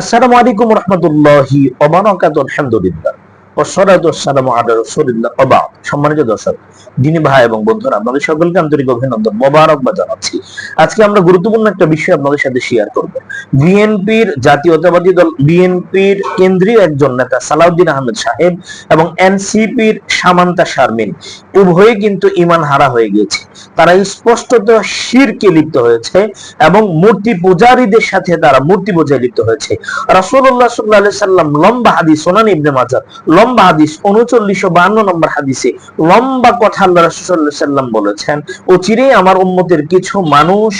আসসালামু আলাইকুম রহমতুল্লাহি আলহামদুলিল্লাহ। একজন নেতা, সালাউদ্দিন আহমেদ সাহেব এবং এনসিপির সামান্তা শারমিন উভয়ে কিন্তু ইমান হারা হয়ে গিয়েছে। তারা স্পষ্টত শিরকে লিপ্ত হয়েছে এবং মূর্তি পূজারীদের সাথে তারা মূর্তি পূজায় লিপ্ত হয়েছে। রাসূলুল্লাহ সাল্লাম লম্বা হাদিস, সোনান ইবনে লম্বা হাদিস, উনচল্লিশশো বান্ন নম্বর হাদিসে লম্বা কথা আল্লাহ রাসূলুল্লাহ সাল্লাম বলেছেন, ও চিরে আমার উম্মতের কিছু মানুষ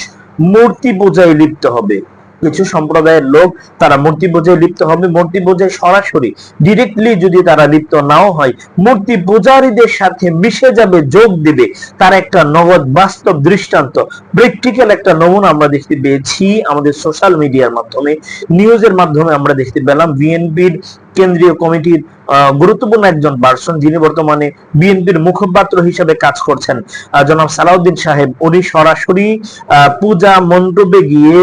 মূর্তি পূজায় লিপ্ত হবে। কিছু সম্প্রদায়ের লোক তারা মূর্তি পূজায় লিপ্ত হবে, মূর্তি পূজায় সরাসরি ডিরেক্টলি যদি তারা লিপ্ত নাও হয়, মূর্তি পূজারীদের সাথে মিশে যাবে, যোগ দিবে। তার একটা নগদ বাস্তব দৃষ্টান্ত প্র্যাকটিক্যাল একটা নমুনা আমরা দেখতে পেয়েছি আমাদের সোশ্যাল মিডিয়ার মাধ্যমে নিউজের মাধ্যমে আমরা দেখতে পেলাম বিএনপির কেন্দ্রীয় কমিটির গুরুত্বপূর্ণ একজন পার্সন যিনি বর্তমানে বিএনপির মুখপাত্র হিসেবে কাজ করছেন জনাব সালাউদ্দিন সাহেব। উনি সরাসরি পূজা মণ্ডপে গিয়ে,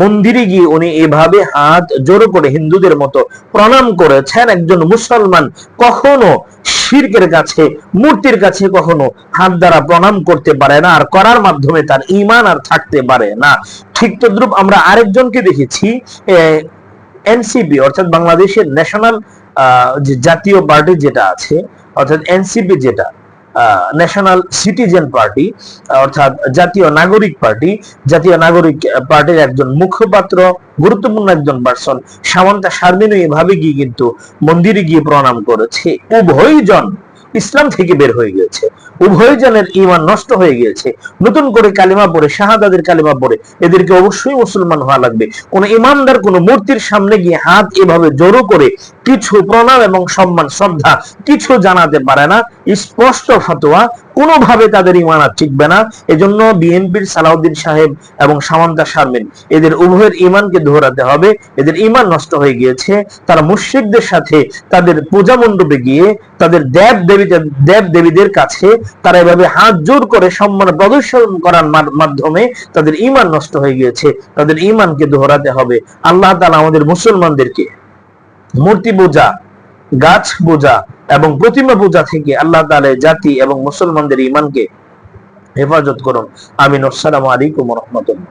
মন্দিরে গিয়ে উনি এভাবে হাত জোড়ো করে হিন্দুদের মতো প্রণাম করেছেন। একজন মুসলমান কখনো শিরকের কাছে, মূর্তির কাছে কখনো হাত দ্বারা প্রণাম করতে পারে না, আর করার মাধ্যমে তার ইমান আর থাকতে পারে না। ঠিক তদ্রুপ আমরা আরেকজনকে দেখেছি এনসিপি, অর্থাৎ বাংলাদেশের ন্যাশনাল জাতীয় পার্টি যেটা আছে, অর্থাৎ এনসিপি যেটা ন্যাশনাল সিটিজেন পার্টি, অর্থাৎ জাতীয় নাগরিক পার্টি, জাতীয় নাগরিক পার্টির একজন মুখপাত্র, গুরুত্বপূর্ণ একজন পার্সন সামন্তা শারমিনও এভাবে গিয়ে কিন্তু মন্দিরে গিয়ে প্রণাম করেছে। উভয়জন ইসলাম থেকে বের হয়ে গিয়েছে। উভয় জনের ইমান নষ্ট হয়ে গিয়েছে। নতুন করে কালিমা পড়ে শাহাদাদের কালিমা পড়ে, এদেরকে অবশ্যই মুসলমান হওয়া লাগবে। কোন ইমানদার কোন মূর্তির সামনে গিয়ে হাত এভাবে জড়ো করে কিছু প্রণাম এবং সম্মান, শ্রদ্ধা কিছু জানাতে পারে না। স্পষ্ট ফতোয়া, কোনোভাবে তাদের ইমান আর টিকবে না। এজন্য বিএনপির সালাউদ্দিন সাহেব এবং সামান্তা শারমিন, এদের উভয়ের ইমানকে ধরাতে হবে। এদের ইমান নষ্ট হয়ে গিয়েছে। তারা মুশ্রিকদের সাথে তাদের পূজা মণ্ডপে গিয়ে তাদের দেব দেবী দেব দেবীদের কাছে তারা এভাবে হাত জোর করে সম্মান প্রদর্শন করার মাধ্যমে তাদের ইমান নষ্ট হয়ে গিয়েছে। তাদের ইমানকে দোহরাতে হবে। আল্লাহ তালা আমাদের মুসলমানদেরকে মূর্তি পূজা, গাছ পূজা এবং প্রতিমা পূজা থেকে আল্লাহ তালে জাতি এবং মুসলমানদের ইমানকে হেফাজত করুন। আমিন। আসসালামু আলাইকুম রহমতুল্লাহ।